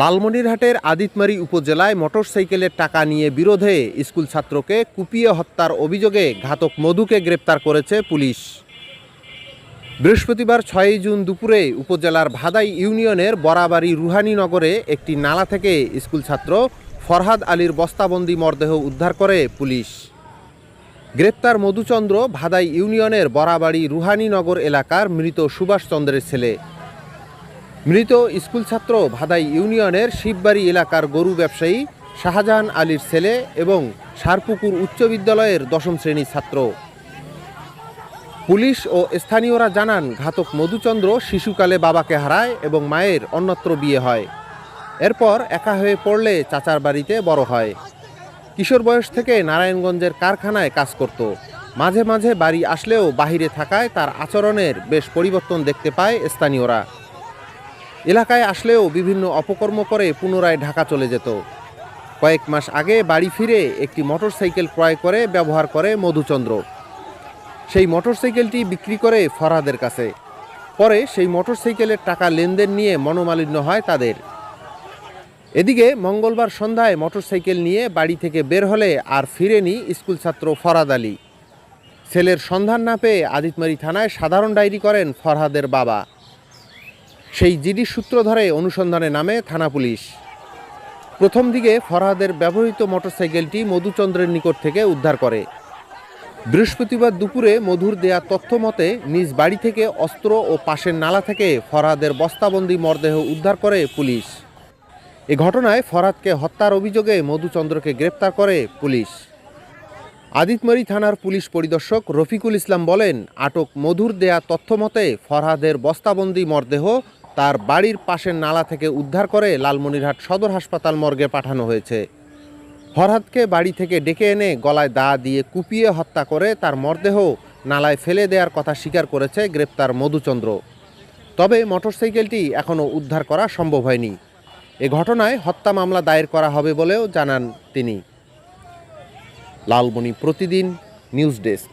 লালমনিরহাটের আদিতমারি উপজেলায় মোটরসাইকেলের টাকা নিয়ে বিরোধে স্কুল ছাত্রকে কুপিয়ে হত্যার অভিযোগে ঘাতক মধুকে গ্রেপ্তার করেছে পুলিশ। বৃহস্পতিবার ছয়ই জুন দুপুরে উপজেলার ভাদাই ইউনিয়নের বরাবাড়ি রুহানীনগরে একটি নালা থেকে স্কুল ছাত্র ফরহাদ আলীর বস্তাবন্দি মরদেহ উদ্ধার করে পুলিশ। গ্রেপ্তার মধুচন্দ্র ভাদাই ইউনিয়নের বরাবাড়ি রুহানীনগর এলাকার মৃত সুভাষচন্দ্রের ছেলে। মৃত স্কুল ছাত্র ভাদাই ইউনিয়নের শিববাড়ি এলাকার গরু ব্যবসায়ী শাহজাহান আলীর ছেলে এবং সারপুকুর উচ্চ বিদ্যালয়ের দশম শ্রেণির ছাত্র। পুলিশ ও স্থানীয়রা জানান, ঘাতক মধুচন্দ্র শিশুকালে বাবাকে হারায় এবং মায়ের অন্যত্র বিয়ে হয়। এরপর একা হয়ে পড়লে চাচার বাড়িতে বড় হয়। কিশোর বয়স থেকে নারায়ণগঞ্জের কারখানায় কাজ করত। মাঝে মাঝে বাড়ি আসলেও বাহিরে থাকায় তার আচরণের বেশ পরিবর্তন দেখতে পায় স্থানীয়রা। এলাকায় আসলেও বিভিন্ন অপকর্ম করে পুনরায় ঢাকা চলে যেত। কয়েক মাস আগে বাড়ি ফিরে একটি মোটরসাইকেল ক্রয় করে ব্যবহার করে মধুচন্দ্র। সেই মোটরসাইকেলটি বিক্রি করে ফরহাদের কাছে। পরে সেই মোটরসাইকেলের টাকা লেনদেন নিয়ে মনোমালিন্য হয় তাদের। এদিকে মঙ্গলবার সন্ধ্যায় মোটরসাইকেল নিয়ে বাড়ি থেকে বের হলে আর ফিরেনি স্কুল ছাত্র ফরহাদ আলী। ছেলের সন্ধান না পেয়ে আদিতমারি থানায় সাধারণ ডায়েরি করেন ফরহাদের বাবা। সেই জিডি সূত্র ধরে অনুসন্ধানে নামে থানা পুলিশ। প্রথম দিকে ফরহাদের ব্যবহৃত মোটরসাইকেলটি মধুচন্দ্রের নিকট থেকে উদ্ধার করে। বৃহস্পতিবার দুপুরে মধুর দেয়া তথ্য মতে, নিজ বাড়ি থেকে অস্ত্র ও পাশের নালা থেকে ফরহাদের বস্তাবন্দি মরদেহ উদ্ধার করে পুলিশ। এ ঘটনায় ফরহাদকে হত্যার অভিযোগে মধুচন্দ্রকে গ্রেপ্তার করে পুলিশ। আদিতমারি থানার পুলিশ পরিদর্শক রফিকুল ইসলাম বলেন, আটক মধুর দেয়া তথ্য মতে, ফরহাদের বস্তাবন্দি মরদেহ তার বাড়ির পাশের নালা থেকে উদ্ধার করে লালমনিরহাট সদর হাসপাতাল মর্গে পাঠানো হয়েছে। ফরহাদকে বাড়ি থেকে ডেকে এনে গলায় দা দিয়ে কুপিয়ে হত্যা করে তার মরদেহ নালায় ফেলে দেওয়ার কথা স্বীকার করেছে গ্রেপ্তার মধুচন্দ্র। তবে মোটরসাইকেলটি এখনও উদ্ধার করা সম্ভব হয়নি। এ ঘটনায় হত্যা মামলা দায়ের করা হবে বলেও জানান তিনি। লালমণি প্রতিদিন নিউজ ডেস্ক।